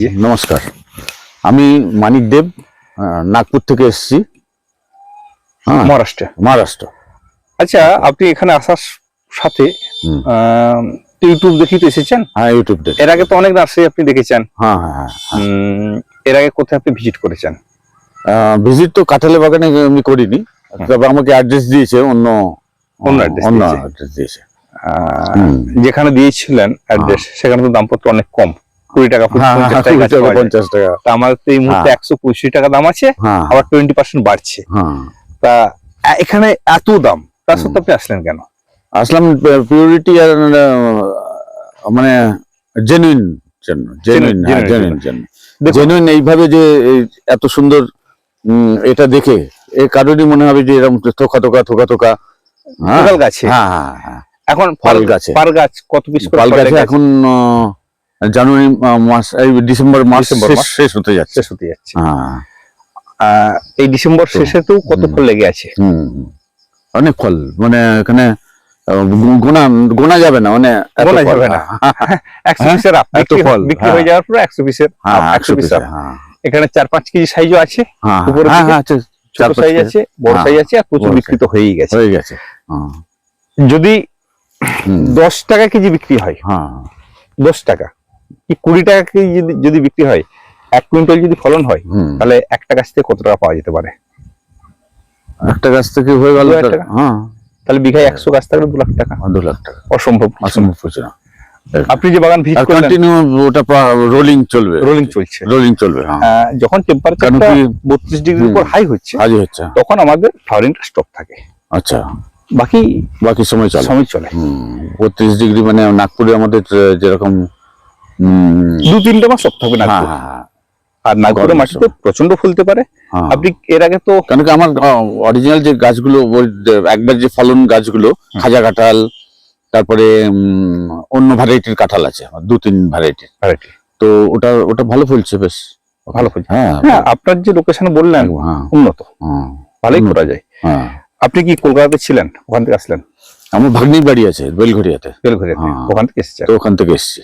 নমস্কার। আমি মানিক দেব নাগপুর থেকে এসেছি। হ্যাঁ মহারাষ্ট্রে। মহারাষ্ট্র। আচ্ছা আপনি এখানে আসার সাথে ইউটিউব দেখি তো এসেছেন? হ্যাঁ ইউটিউব এর আগে তো অনেক নার্সারি আপনি দেখেছেন। হ্যাঁ হ্যাঁ হ্যাঁ এর আগে কোথায় আপনি ভিজিট করেছেন? ভিজিট তো কাঁঠালে বাগানে আমি করিনি। তবে আমাকে অ্যাড্রেস দিয়েছে অন্য অন্য। অ্যাড্রেস দিয়েছে। যেখানে দিয়েছিলেন অ্যাড্রেস সেখানে তো দামপত্র অনেক কম। কুড়ি টাকা ফুট হ্যাঁ পঞ্চাশ হ্যাঁ টাকা। পঞ্চাশ টাকা। তা আমার তো এই মুহূর্তে হ্যাঁ। একশো পঁয়ষট্টি টাকা দাম আছে আবার টোয়েন্টি পার্সেন্ট বাড়ছে। তা এখানে এত দাম তার সত্ত্বেও আপনি আসলেন কেন? আসলাম পিউরিটি আর মানে জেনুইন জন্য জেনুইন genuine জেনুইন এইভাবে যে এত সুন্দর এটা দেখে এর কারণই মনে হবে যে এরকম থোকা থোকা থোকা থোকা গাছে? হ্যাঁ হ্যাঁ এখন ফল গাছে। পার গাছ কত পিস পাল গাছে এখন জানুয়ারি মাস এই ডিসেম্বর মাস শেষ- হতে যাচ্ছে। শেষ হতে যাচ্ছে। হ্যাঁ। আহ, এই ডিসেম্বর শেষে তো, কত ফল লেগে আছে? হুম অনেক ফল মানে এখানে গোনা গোনা যাবে না মানে গোনা যাবে না। একশো হ্যাঁ, পিসের আপ ফল, বিক্রি হ্যাঁ। হয়ে। যাওয়ার পর একশো পিসের হ্যাঁ একশো পিস হ্যাঁ। এখানে চার পাঁচ কেজি সাইজও আছে হ্যাঁ হ্যাঁ। হ্যাঁ ছোট চার সাইজ আছে বড় হ্যাঁ, সাইজ আছে আর প্রচুর বিক্রিত হয়েই গেছে। হয়ে গেছে হ্যাঁ। যদি দশ টাকা কেজি বিক্রি হয় হ্যাঁ। দশ টাকা কি কুড়ি টাকা কেজি যদি যদি বিক্রি হয় এক কুইন্টাল যদি ফলন হয় তাহলে একটা গাছ থেকে কত টাকা পাওয়া যেতে পারে? একটা গাছ থেকে হয়ে গেল? হ্যাঁ। তাহলে বিঘায় একশো গাছ থাকলে দু লাখ টাকা। দু লাখ টাকা। অসম্ভব অসম্ভব কিছু না। আপনি যে বাগান ভিজিট করলেন কন্টিনিউ ওটা রোলিং চলবে। রোলিং চলছে। রোলিং চলবে হ্যাঁ। যখন টেম্পারেচারটা কেন কি- বত্রিশ ডিগ্রির উপর হাই হচ্ছে কাজই হচ্ছে। তখন আমাদের ফ্লাওয়ারিংটা স্টপ থাকে। আচ্ছা। বাকি বাকি সময় চলে। সময় চলে। বত্রিশ ডিগ্রি মানে নাগপুরে আমাদের যেরকম দু তিনটে মাস স্টপ থাকবে না হ্যাঁ হ্যাঁ হ্যাঁ। আর নাগপুরের মাটিতে প্রচণ্ড ফুলতে পারে। আপনি এর আগে তো কেন কি আমার অরিজিনাল যে গাছগুলো একবার যে ফলন গাছগুলো খাজা কাঁঠাল তারপরে অন্য ভ্যারাইটির কাঁঠাল আছে দু তিন ভ্যারাইটির তো ওটা ওটা ভালো ফুলছে বেশ। ভালো ফুলছে। হ্যাঁ আপনার যে লোকেশন বললেন উন্নত। ভালোই। করা যায়। আপনি কি কলকাতাতে ছিলেন? ওখান থেকে আসলেন? আমার ভাগ্নির বাড়ি আছে বেলঘরিয়াতে বেলঘরিয়াতে। ওখান থেকে এসেছেন। তো ওখান থেকে এসেছি।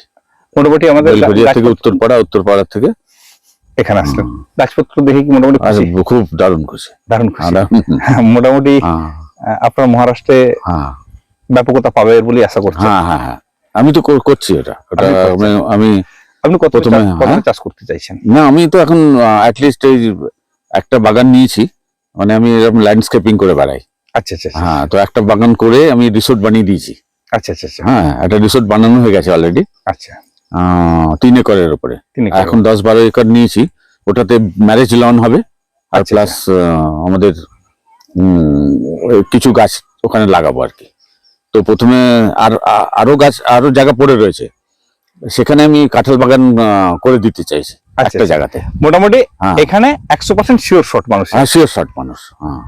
মোটামুটি আমাদের থেকে উত্তরপাড়া উত্তরপাড়া থেকে? এখানে আসলেন গাছপত্র দেখে কি মোটামুটি খুশি? খুব দারুণ খুশি। দারুণ খুশি। হ্যাঁ, মোটামুটি হ্যাঁ। আপনার মহারাষ্ট্রে হ্যাঁ। ব্যাপকতা পাবে বলে আশা করছি। হ্যাঁ হ্যাঁ আমি তো করছি এটা। আমি- আপনি কত। চাষ করতে চাইছেন? না আমি তো এখন অ্যাটলিস্ট এই একটা বাগান নিয়েছি। মানে আমি এরকম ল্যান্ডস্কেপিং করে বেড়াই আচ্ছা আচ্ছা আচ্ছা, হ্যাঁ তো একটা বাগান করে আমি রিসোর্ট বানিয়ে দিয়েছি। আচ্ছা আচ্ছা আচ্ছা। হ্যাঁ একটা রিসোর্ট বানানো হয়ে গেছে অলরেডি আচ্ছা। তিন একরের উপরে। এখন দশ বারো একর নিয়েছি ওটাতে ম্যারেজ লন হবে আর আচ্ছা, প্লাস আমাদের কিছু গাছ ওখানে লাগাবো আর কি। তো প্রথমে আর আরও গাছ আরও জায়গা পড়ে রয়েছে। সেখানে আমি কাঁঠাল বাগান করে দিতে চাইছি আচ্ছা, একটা আচ্ছা। জায়গাতে। মোটামুটি হ্যাঁ। এখানে একশো পার্সেন্ট শিওর শর্ট মানুষ। হ্যাঁ শিওর শর্ট মানুষ হ্যাঁ।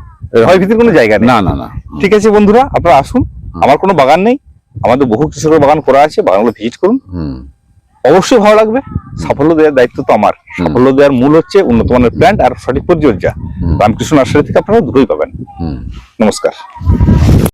ভয় ভীতির কোনো জায়গা নেই। না না না। ঠিক আছে বন্ধুরা আপনারা আসুন। আমার কোনো বাগান নেই। আমাদের বহু কৃষকের বাগান করা আছে বাগানগুলো ভিজিট করুন। হুম। অবশ্যই ভালো লাগবে। সাফল্য দেওয়ার দায়িত্ব তো আমার। সাফল্য দেওয়ার মূল হচ্ছে উন্নত মানের প্ল্যান্ট আর সঠিক পরিচর্যা। রামকৃষ্ণ নার্সারি থেকে আপনারা দুটোই পাবেন। নমস্কার।